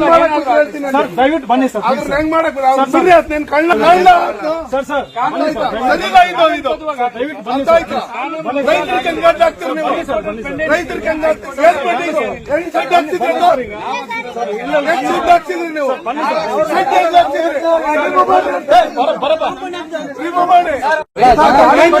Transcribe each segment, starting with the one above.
Sir ದಯವಿಟ್ಟು ಬನ್ನಿ sir ಅದನ್ನ ಹೆಂಗ್ ಮಾಡಕ್ ಗೊತ್ತು? ಅವ್ನು ಬಿಡ್ರಿ ಅದ್ ನೀನ್ ಕಳ್ಳ ಕಳ್ಳ ಸರ್ ಸರ್ ಸರಿಲ್ಲ ಇದು ಇದು ದಯವಿಟ್ಟು ಬನ್ನಿ ಸರ್ ರೈತರಿಗೆ ಹೆಂಗ್ ಅಡ್ಡ ಹಾಕ್ತೀರಿ ನೀವು ರೈತರಿಗೆ ಹೆಂಗ್ ಇದು. ಹೆಂಗ್ ಸಡ್ಡ ಹಾಕ್ತಿದ್ರಿ ಹೆಂಗ್ ಹಾಕ್ತಿದ್ರಿ ನೀವು ಸಡ್ಡ ಹೆಂಗ್ ಹಾಕ್ತಿದ್ರಿ? ರಿಮೂವ್ ಮಾಡಿ. ಹೆಂಗ್-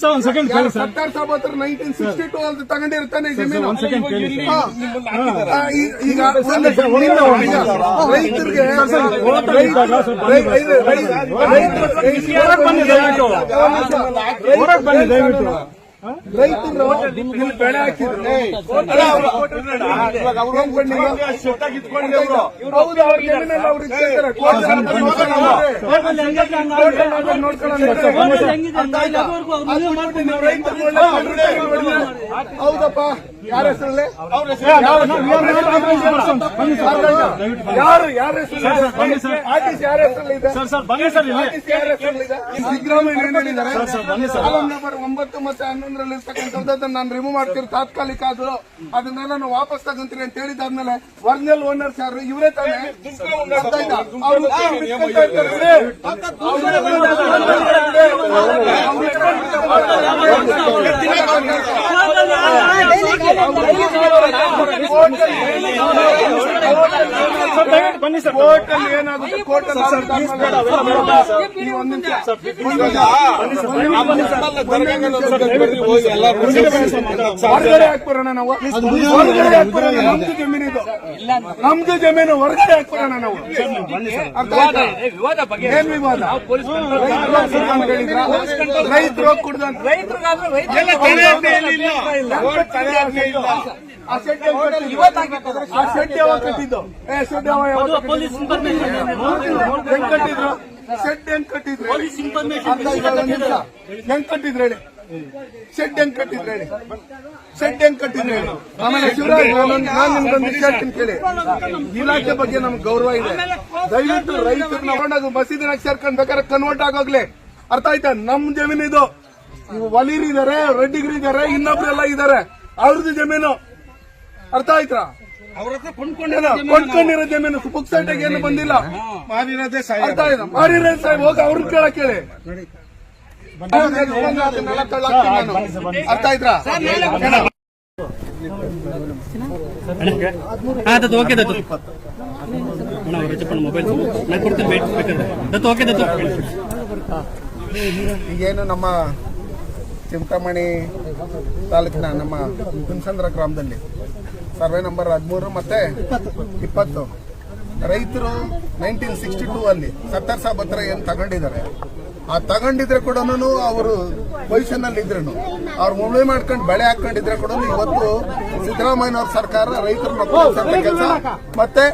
ಸರ್ ಒಂದ್ ಸೆಕೆಂಡ್ ಕೇಳಿ ಸರ್. ಹತ್ರ ನೈನ್ಟೀನ್ ಸಿಕ್ಸ್ಟಿ ಟು ಅಂತ ತಗೊಂಡಿರ್ತಾನೆ ಜಮೀನು? ಒಂದ್ ಸೆಕೆಂಡ್ ಕೇಳಿ ಸರ್. ಹಾ. ಆ, ಈ- ಈಗ ರೈತರಿಗೆ ಹೊರಗ್ ಬನ್ನಿ ದಯವಿಟ್ಟು. ಹೊರಗ್ ಬನ್ನಿ ದಯವಿಟ್ಟು. ರೈತರು ಬೆಳೆ ಹಾಕಿದ್ರು. ಹೌದಪ್ಪ. ಯಾರ ಹೆಸರಲ್ಲಿ? ಯಾರು ಯಾರ ಬನ್ನಿ ಸರ್. ಆರ್ಟಿಸಿ ಯಾರ ಹೆಸರಲ್ಲಿ ಸರ್ ಸರ್ ಬನ್ನಿ ಸರ್ ಇಲ್ಲಿ. ಆರ್ಟಿಸಿ ಯಾರ ಸಿದ್ದರಾಮಯ್ಯ ನಂಬರ್ ಒಂಬತ್ತು ಮತ್ತೆ ಹನ್ನೊಂದರಲ್ಲಿ ಇರ್ತಕ್ಕಂಥದ್ದನ್ನ ನಾನು ರಿಮೂವ್ ಮಾಡ್ತೀನಿ ತಾತ್ಕಾಲಿಕ ಅದು. ಅದನ್ನೆಲ್ಲ ನಾವು ವಾಪಸ್ ತಗೊಂತೀರಿ ಅಂತ ಹೇಳಿದಾದ್ಮೇಲೆ ಒರಿಜಿನಲ್ ಓನರ್ಸ್ ಯಾರು ಇವರೇ ತಾನೇ? ಅವ್ರು ಬಿಟ್ಕೊಳ್ತಾ ಇರ್ತಾರೆ. ಸರ್ ದಯವಿಟ್ಟು ಬನ್ನಿ ಸರ್ ಕೋರ್ಟ್ ಅಲ್ಲಿ ಏನಾಗುತ್ತೆ ಕೋರ್ಟ್ ಅಲ್ಲಿ ನೀವು ಒಂದ್ ನಿಮಿಷ ಹೊರಗಡೆ ಹಾಕ್ಬರೋಣ ನಾವು ಹೊರಗಡೆ ಹಾಕ್ಬರೋಣ ನಮ್ದು ನಮ್ದು ಜಮೀನು ಹೊರಗಡೆ ಹಾಕ್ಬರೋಣ ನಾವು? ಏನ್ ವಿವಾದ ರೈತರು ಕುಡ್ದ ಅಂತ ಆ ಶೆಡ್ ಆ ಶೆಡ್ ಯಾವಾಗ ಕಟ್ಟಿದ್ದು? ಏ ಶೆಡ್ ಯಾವ ಯಾವಾಗ ಹೆಂಗ್ ಕಟ್ಟಿದ್ರು? ಶೆಡ್ ಹೆಂಗ್ ಕಟ್ಟಿದ್ರು? ಹೇಳಿ? ಅರ್ಥ ಆಯ್ತಾ? ಹೆಂಗ್ ಕಟ್ಟಿದ್ರು ಹೇಳಿ? ಶೆಡ್ ಹೆಂಗ್ ಕಟ್ಟಿದ್ರು ಹೇಳಿ? ಶೆಡ್ ಹೆಂಗ್ ಕಟ್ಟಿದ್ರು ಹೇಳಿ? ಆಮೇಲೆ ಶಿವರಾಜ್ ನಾನು ನಿಮ್ಗೊಂದು ಹೇಳ್ತೀನಿ ಕೇಳಿ. ಇಲಾಖೆ ಬಗ್ಗೆ ನಮ್ಗೆ ಗೌರವ ಇದೆ. ದಯವಿಟ್ಟು ರೈತರು ತಗೊಂಡಾಗ ಮಸೀದಿನ ಸೇರ್ಕೊಂಡ್ ಬೇಕಾದ್ರೆ ಕನ್ವರ್ಟ್ ಆಗೋಗ್ಲಿ. ಅರ್ಥ ಆಯ್ತಾ? ನಮ್ ಜಮೀನು ಇದು. ಇವು ವಲೀರ್ ಇದಾರೆ ರೆಡ್ಡಿಗರು ಇದಾರೆ ಇನ್ನೊಬ್ರೆಲ್ಲ ಇದಾರೆ. ಅವ್ರದ್ದು ಜಮೀನು. ಅರ್ಥ ಆಯ್ತಾ? ಕೊಂಡ್ಕೊಂಡಿರೋ ಜಮೀನು ಪುಕ್ಸೈಟಾಗ ಏನು ಬಂದಿಲ್ಲ. ಅರ್ಥ ಆಯ್ತಾ? ಮಾರಿರೋ ಸಾಹೇಬ್ ಹೋಗಿ ಅವ್ರನ್ನ ಕೇಳಕ್ ಕೇಳಿ. ಅದನ್ನೆಲ್ಲ ತಳ್ಳಾಕ್ತೀನಿ ನಾನು. ಅರ್ಥ ಆಯ್ತಾ? ದತ್ತು ಓಕೆ ದತ್ತು. ಅಣ್ಣ ರಜಪ್ಪಣ್ಣ ಮೊಬೈಲ್ ನಾನು ಕೊಡ್ತೀನಿ ವೇಟ್ ಬೇಕಾದ್ರೆ. ದತ್ತು ಓಕೆ ದತ್ತು. ಈಗೇನು ನಮ್ಮ ಚಿಂತಾಮಣಿ ತಾಲೂಕಿನ ನಮ್ಮ ಹುಣಸಂದ್ರ ಗ್ರಾಮದಲ್ಲಿ ಸರ್ವೆ ನಂಬರ್ ಹದಿಮೂರು ಮತ್ತೆ ಇಪ್ಪತ್ತು. ರೈತರು ನೈನ್ಟೀನ್ ಸಿಕ್ಸ್ಟಿ ಟೂ ಅಲ್ಲಿ ಸತ್ತರ್ ಸಾಬ್ ಹತ್ರ ಏನು ತಗೊಂಡಿದ್ದಾರೆ? ಆ ತಗೊಂಡಿದ್ರೆ ಕೂಡ ಅವರು ಪೊಸಿಷನ್ ಅಲ್ಲಿ ಇದ್ರು ಅವ್ರು ಮುಳುವೆ ಮಾಡ್ಕೊಂಡು ಬೆಳೆ ಹಾಕೊಂಡಿದ್ರೆ ಕೂಡ ಇವತ್ತು ಸಿದ್ದರಾಮಯ್ಯನವ್ರ ಸರ್ಕಾರ ರೈತರ ಕೆಲಸ. ಮತ್ತೆ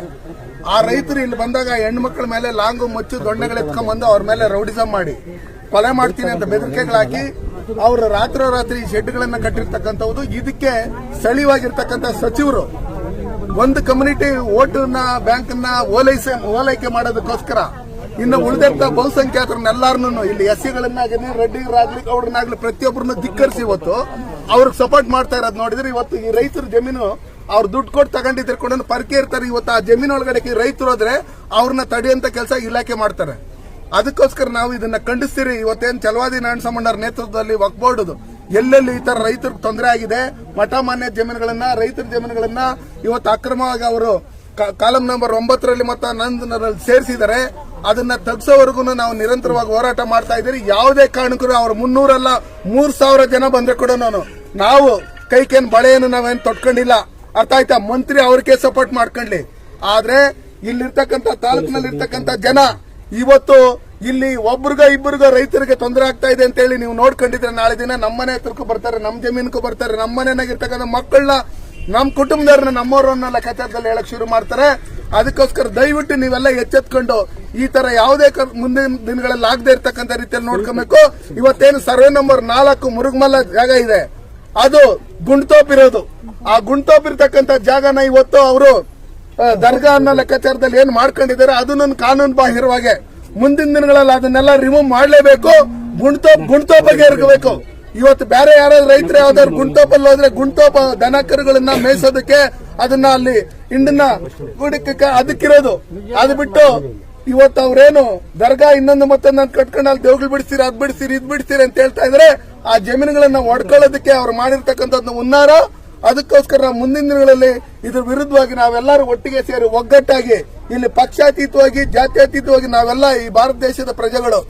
ಆ ರೈತರು ಇಲ್ಲಿ ಬಂದಾಗ ಹೆಣ್ಮಕ್ಳ ಮೇಲೆ ಲಾಂಗು ಮಚ್ಚು ದೊಣ್ಣೆಗಳು ಎತ್ಕೊಂಡ್ಬಂದು ಅವ್ರ ಮೇಲೆ ರೌಡಿಸಮ್ ಮಾಡಿ. ಕೊಲೆ ಮಾಡ್ತೀನಿ ಅಂತ ಬೆದರಿಕೆಗಳು ಹಾಕಿ ಅವರು ರಾತ್ರೋರಾತ್ರಿ ಶೆಡ್ಗಳನ್ನ ಕಟ್ಟಿರ್ತಕ್ಕಂಥದ್ದು ಇದಕ್ಕೆ ಸ್ಥಳೀಯವಾಗಿರ್ತಕ್ಕಂಥ ಸಚಿವರು ಒಂದು ಕಮ್ಯುನಿಟಿ ಓಟನ್ನ ಬ್ಯಾಂಕನ್ನ ಓಲೈಸೆ, ಓಲೈಕೆ ಮಾಡೋದಕ್ಕೋಸ್ಕರ ಇನ್ನು ಉಳಿದಂತ ಬಹುಸಂಖ್ಯಾತರನ್ನೆಲ್ಲಾರನು ಇಲ್ಲಿ ಎಸ್ ಸಿಗಳನ್ನಾಗಲಿ ರೆಡ್ಡಿಗರಾಗ್ಲಿ ಅವ್ರನ್ನಾಗ್ಲಿ ಪ್ರತಿಯೊಬ್ಬರನ್ನ ಧಿಕ್ಕರಿಸಿ ಇವತ್ತು ಅವ್ರಿಗೆ ಸಪೋರ್ಟ್ ಮಾಡ್ತಾ ಇರೋದು ನೋಡಿದ್ರೆ ಇವತ್ತು ಈ ರೈತರ ಜಮೀನು ಅವ್ರು ದುಡ್ಡು ಕೊಟ್ಟು ತಗೊಂಡಿದ್ರು ಕೂಡ ಪರ್ಕೆ ಇರ್ತಾರೆ. ಇವತ್ತು ಆ ಜಮೀನು ಒಳಗಡೆ ರೈತರು ಹೋದ್ರೆ ಅವ್ರನ್ನ ತಡೆಯುವಂತ ಕೆಲಸ ಇಲಾಖೆ ಮಾಡ್ತಾರೆ. ಅದಕ್ಕೋಸ್ಕರ ನಾವು ಇದನ್ನ ಖಂಡಿಸ್ತೀರಿ. ಇವತ್ತೇನು ಚಲವಾದಿ ನಾರಾಯಣ ಸಮಣ್ಣರ ನೇತೃತ್ವದಲ್ಲಿ ವಕ್ಬೋರ್ಡ್ ಎಲ್ಲೆಲ್ಲಿ ಈ ತರ ರೈತರಿಗೆ ತೊಂದರೆ ಆಗಿದೆ, ಮಠ ಮಾನ್ಯ ಜಮೀನುಗಳನ್ನ, ರೈತರ ಜಮೀನುಗಳನ್ನ ಇವತ್ತು ಅಕ್ರಮವಾಗಿ ಅವರು ಕಾಲಂ ನಂಬರ್ ಒಂಬತ್ತರಲ್ಲಿ ಮತ್ತು ನಂದನಲ್ಲಿ ಸೇರಿಸಿದ್ದಾರೆ. ಅದನ್ನ ತಗ್ಸೋವರೆಗೂ ನಾವು ನಿರಂತರವಾಗಿ ಹೋರಾಟ ಮಾಡ್ತಾ ಇದ್ದೀರಿ. ಯಾವುದೇ ಕಾರಣಕ್ಕೂ ಅವ್ರ ಮುನ್ನೂರಲ್ಲ, ಮೂರ್ ಸಾವಿರ ಜನ ಬಂದ್ರೆ ಕೂಡ ನಾನು, ನಾವು ಕೈಕೇನು ಬಳೆಯನ್ನು ನಾವೇನು ತೊಟ್ಕೊಂಡಿಲ್ಲ. ಅರ್ಥ ಆಯ್ತಾ? ಮಂತ್ರಿ ಅವ್ರಿಗೆ ಸಪೋರ್ಟ್ ಮಾಡ್ಕೊಂಡ್ಲಿ. ಆದ್ರೆ ಇಲ್ಲಿರ್ತಕ್ಕಂಥ ತಾಲೂಕಿನಲ್ಲಿ ಇರ್ತಕ್ಕಂಥ ಜನ ಇವತ್ತು ಇಲ್ಲಿ ಒಬ್ರಿಗ ಇಬ್ಬರಿಗ ರೈತರಿಗೆ ತೊಂದರೆ ಆಗ್ತಾ ಇದೆ ಅಂತ ಹೇಳಿ ನೀವು ನೋಡ್ಕೊಂಡಿದ್ರೆ ನಾಳೆ ದಿನ ನಮ್ಮನೆ ಹತ್ರಕ್ಕೂ ಬರ್ತಾರೆ, ನಮ್ಮ ಜಮೀನ್ಗೂ ಬರ್ತಾರೆ, ನಮ್ಮ ಮನೆಯಾಗಿರ್ತಕ್ಕಂಥ ಮಕ್ಕಳನ್ನ ನಮ್ಮ ಕುಟುಂಬದವ್ರನ್ನ ನಮ್ಮವ್ರನ್ನ ಲೆಕ್ಕಾಚಾರದಲ್ಲಿ ಹೇಳಕ್ ಶುರು ಮಾಡ್ತಾರೆ. ಅದಕ್ಕೋಸ್ಕರ ದಯವಿಟ್ಟು ನೀವೆಲ್ಲ ಎಚ್ಚೆತ್ಕೊಂಡು ಈ ತರ ಯಾವುದೇ ಮುಂದಿನ ದಿನಗಳಲ್ಲಿ ಆಗದೆ ಇರ್ತಕ್ಕಂಥ ರೀತಿಯಲ್ಲಿ ನೋಡ್ಕೊಬೇಕು. ಇವತ್ತೇನು ಸರ್ವೆ ನಂಬರ್ ನಾಲ್ಕು ಮುರುಗಮಲ್ಲ ಜಾಗ ಇದೆ. ಅದು ಗುಂಡ್ತೋಪಿರೋದು. ಆ ಗುಂಡ್ತೋಪಿರ್ತಕ್ಕಂಥ ಜಾಗನ ಇವತ್ತು ಅವರು ದರ್ಗಾ ಅನ್ನೋ ಲೆಕ್ಕಾಚಾರದಲ್ಲಿ ಏನ್ ಮಾಡ್ಕೊಂಡಿದ್ದಾರೆ ಅದನ್ನ ಕಾನೂನು ಬಾಹಿರವಾಗಿ. ಮುಂದಿನ ದಿನಗಳಲ್ಲಿ ಅದನ್ನೆಲ್ಲ ರಿಮೂವ್ ಮಾಡಲೇಬೇಕು ಗುಣ್ತೋಪ್ ಗುಣ್ತೋಪಗೆ ಇರಬೇಕು. ಇವತ್ತು ಬೇರೆ ಯಾರಾದ್ರೂ ರೈತರು ಯಾವ್ದಾದ್ರು ಗುಂಟೋಪಲ್ಲಿ ಹೋದ್ರೆ ಗುಂಟೋಪ ದನ ಕರುಗಳನ್ನ ಮೇಯಿಸೋದಕ್ಕೆ ಅದನ್ನ ಅಲ್ಲಿ ಹಿಂಡನ್ನ ಕೂಡಿಕ್ಕೆ ಅದಕ್ಕಿರೋದು. ಅದು ಬಿಟ್ಟು ಇವತ್ತು ಅವ್ರೇನು ದರ್ಗಾ ಇನ್ನೊಂದು ಮತ್ತೊಂದು ಕಟ್ಕೊಂಡು ಅಲ್ಲಿ ದೇವ್ಗಳು ಬಿಡಿಸ್ತೀರಿ ಅದ್ ಬಿಡಿಸಿರಿ, ಇದ್ ಬಿಡಿಸಿರಿ ಅಂತ ಹೇಳ್ತಾ ಇದ್ರೆ ಆ ಜಮೀನುಗಳನ್ನ ಒಡ್ಕೊಳ್ಳೋದಕ್ಕೆ ಅವ್ರು ಮಾಡಿರ್ತಕ್ಕಂಥದ್ದು ಉನ್ನಾರ. ಅದಕ್ಕೋಸ್ಕರ ಮುಂದಿನ ದಿನಗಳಲ್ಲಿ ಇದ್ರ ವಿರುದ್ಧವಾಗಿ ನಾವೆಲ್ಲರೂ ಒಟ್ಟಿಗೆ ಸೇರಿ ಒಗ್ಗಟ್ಟಾಗಿ ಇಲ್ಲಿ ಪಕ್ಷಾತೀತವಾಗಿ, ಜಾತ್ಯತೀತವಾಗಿ ನಾವೆಲ್ಲ ಈ ಭಾರತ ದೇಶದ ಪ್ರಜೆಗಳು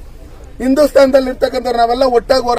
ಹಿಂದೂಸ್ತಾನದಲ್ಲಿ ಇರ್ತಕ್ಕಂಥ ನಾವೆಲ್ಲ ಒಟ್ಟಾಗಿ